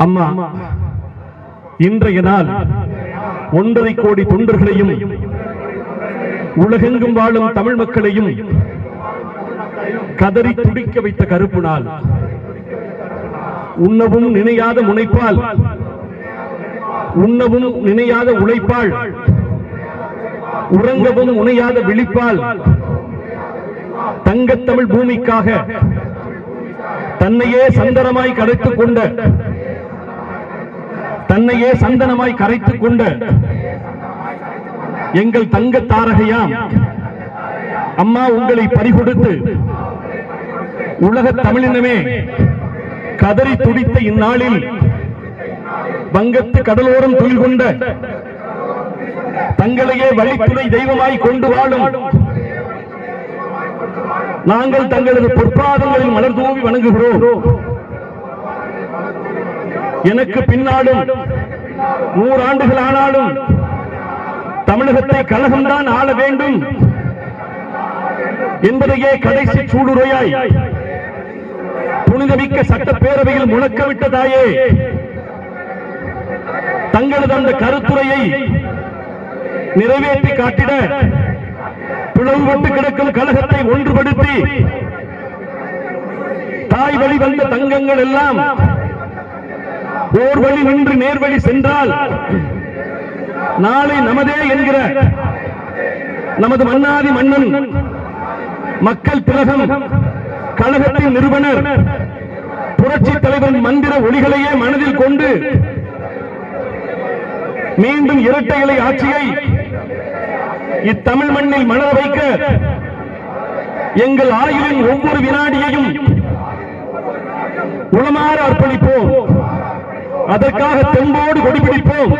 அம்மா இன்றைய நாள் ஒன்றரை கோடி தொண்டர்களையும் உலகெங்கும் வாழும் தமிழ் மக்களையும் கதறி துடிக்க வைத்த கருப்பு நாள். உண்ணவும் நினையாத முனைப்பால் உண்ணவும் நினையாத உழைப்பால் உறங்கவும் உணையாத விழிப்பால் தங்கத்தமிழ் பூமிக்காக தன்னையே சந்தனமாய் கடைத்துக் கொண்ட தன்னையே சந்தனமாய் கரைத்துக் கொண்ட எங்கள் தங்க தாரகையாம் அம்மா உங்களை பறிகொடுத்து உலக தமிழினமே கதறி துடித்த இந்நாளில் வங்கத்து கடலோரம் தொழில் கொண்ட தங்களையே வழித்துணை தெய்வமாய் கொண்டு வாழும் நாங்கள் தங்களது பொற்பாதங்களில் மலர் தூவி வணங்குகிறோம். எனக்கு பின்னாலும் நூறாண்டுகள் ஆனாலும் தமிழகத்தை கழகம்தான் ஆள வேண்டும் என்பதையே கடைசி சூடுரையாய் புனிதமிக்க சட்டப்பேரவையில் முழக்கவிட்டதாயே தங்களது அந்த கருத்துரையை நிறைவேற்றி காட்டிட பிளவுபட்டு கிடக்கும் கழகத்தை ஒன்றுபடுத்தி தாய் வழி வந்த தங்கங்கள் எல்லாம் ஓர் வழி நின்று நேர்வழி சென்றால் நாளை நமதே என்கிற நமது மன்னாதி மன்னன் மக்கள் திலகம் கழகத்தின் நிறுவனர் புரட்சி தலைவரின் மந்திர ஒளிகளையே மனதில் கொண்டு மீண்டும் இரட்டை இலை ஆட்சியை இத்தமிழ் மண்ணில் மலர வைக்க எங்கள் ஆயுளின் ஒவ்வொரு வினாடியையும் உளமாற அர்ப்பணிப்போம். அதற்காக தெம்போடு கொடிபிடிப்போம்.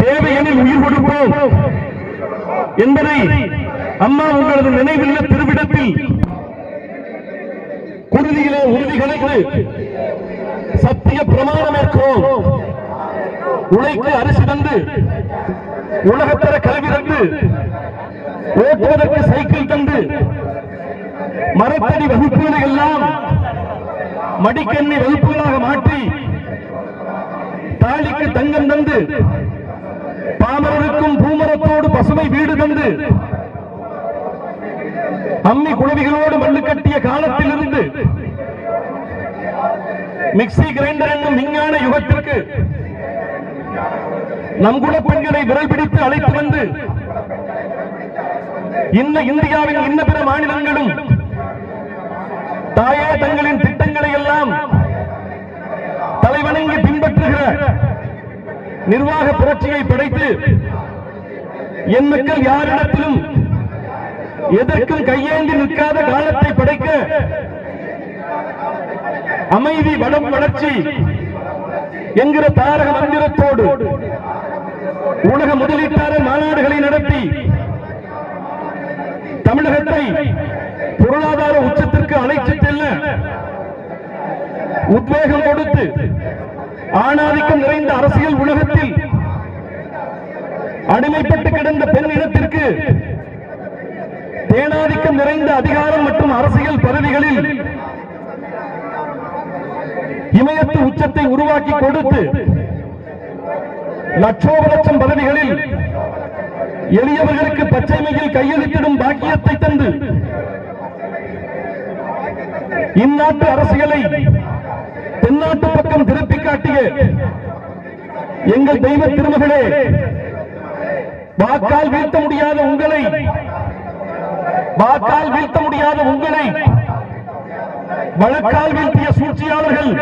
தேவையெனில் உயிர் கொடுப்போம். என்பதை அம்மா உங்களது நினைவில்ல திருவிடத்தில் குருதியிலே உறுதி கிடைத்து சத்திய பிரமாணம் ஏற்கிறோம். உழைக்கு அரிசி தந்து உலகத்தர கல்வி தந்து ஓட்டுவதற்கு சைக்கிள் தந்து மரத்தடி வகுப்புகளை எல்லாம் மடிக்கண்ணி வகுப்புகளாக மாற்றி தாலிக்கு தங்கம் தந்து பாமரருக்கும் பூமரத்தோடு பசுமை வீடு தந்து அம்மி குழவிகளோடு மண்ணு கட்டிய காலத்தில் இருந்து மிக்சி கிரைண்டர் என்னும் விஞ்ஞான யுகத்திற்கு நம் குல பெண்களை விரல் பிடித்து அழைத்து வந்து இன்ன இந்தியாவின் இன்ன பிற மாநிலங்களும் தாயே தங்களின் திட்டங்களை எல்லாம் தலைவணங்கி பின்பற்றுகிற நிர்வாக புரட்சியை படைத்து என் மக்கள் யாரிடத்திலும் எதற்கும் கையேந்தி நிற்காத காலத்தை படைக்க அமைதி வளம் வளர்ச்சி என்கிற தாரக மந்திரத்தோடு உலக முதலீட்டாளர் மாநாடுகளை நடத்தி தமிழகத்தை பொருளாதார உச்சத்தில் உத்வேகம் கொடுத்து ஆணாதிக்கம் நிறைந்த அரசியல் உலகத்தில் அடிமைப்பட்டு கிடந்த பெண் இனத்திற்கு தேனாதிக்கம் நிறைந்த அதிகாரம் மற்றும் அரசியல் பதவிகளில் இமயத்து உச்சத்தை உருவாக்கி கொடுத்து லட்சோப லட்சம் பதவிகளில் எளியவர்களுக்கு பச்சைமையில் கையெழுத்திடும் பாக்கியத்தை தந்து இந்நாட்டு அரசியலை தென்னாட்டு பக்கம் திருப்பி காட்டிய எங்கள் தெய்வ திருமகளே வாக்கால் வீழ்த்த முடியாத உங்களை வாக்கால் வீழ்த்த முடியாத உங்களை வழக்கால் வீழ்த்திய சூழ்ச்சியாளர்கள்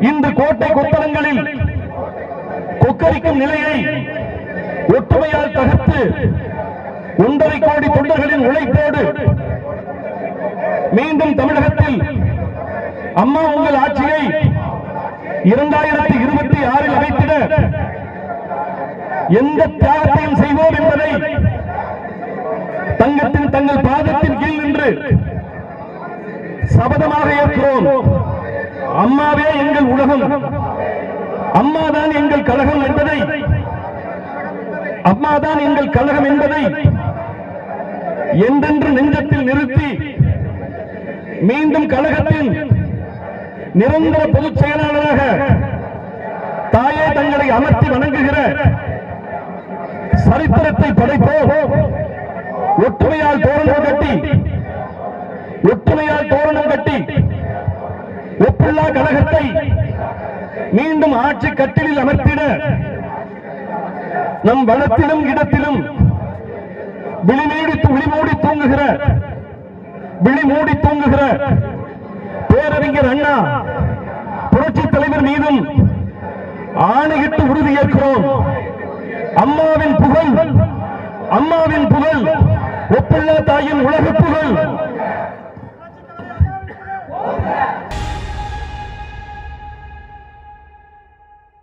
இன்று கோட்டை கொத்தளங்களில் கொக்கரிக்கும் நிலையை ஒற்றுமையால் தகர்த்து ஒன்றரை கோடி தொண்டர்களின் உழைப்போடு மீண்டும் தமிழகத்தில் அம்மா உங்கள் ஆட்சியை இரண்டாயிரத்தி இருபத்தி ஆறில் அமைத்திட எந்த தியாகத்தையும் செய்வோம் என்பதை தங்கத்தின் தங்கள் பாதத்தின் கீழ் நின்று சபதமாக ஏற்கிறோம். அம்மாவே எங்கள் உலகம். அம்மாதான் எங்கள் கழகம் என்பதை அம்மாதான் எங்கள் கழகம் என்பதை என்றென்று நெஞ்சத்தில் நிறுத்தி மீண்டும் கழகத்தின் நிரந்தர பொதுச் செயலாளராக தாயே தங்களை அமர்த்தி வணங்குகிற சரித்திரத்தை படைப்போம் ஒற்றுமையால் தோரணம் கட்டி ஒற்றுமையால் தோரணம் கட்டி ஒப்புள்ளா கழகத்தை மீண்டும் ஆட்சி கட்டிலில் அமர்த்திட நம் வளத்திலும் இடத்திலும் விழிமூடி விழிமூடி தூங்குகிற விழிமூடி தூங்குகிற பேரறிஞர் அண்ணா புரட்சி தலைவர் மீதும் ஆணையிட்டு உறுதியேற்கிறோம் அம்மாவின் புகழ் அம்மாவின் புகழ் ஒப்பில்லா தாயின் உலக புகழ்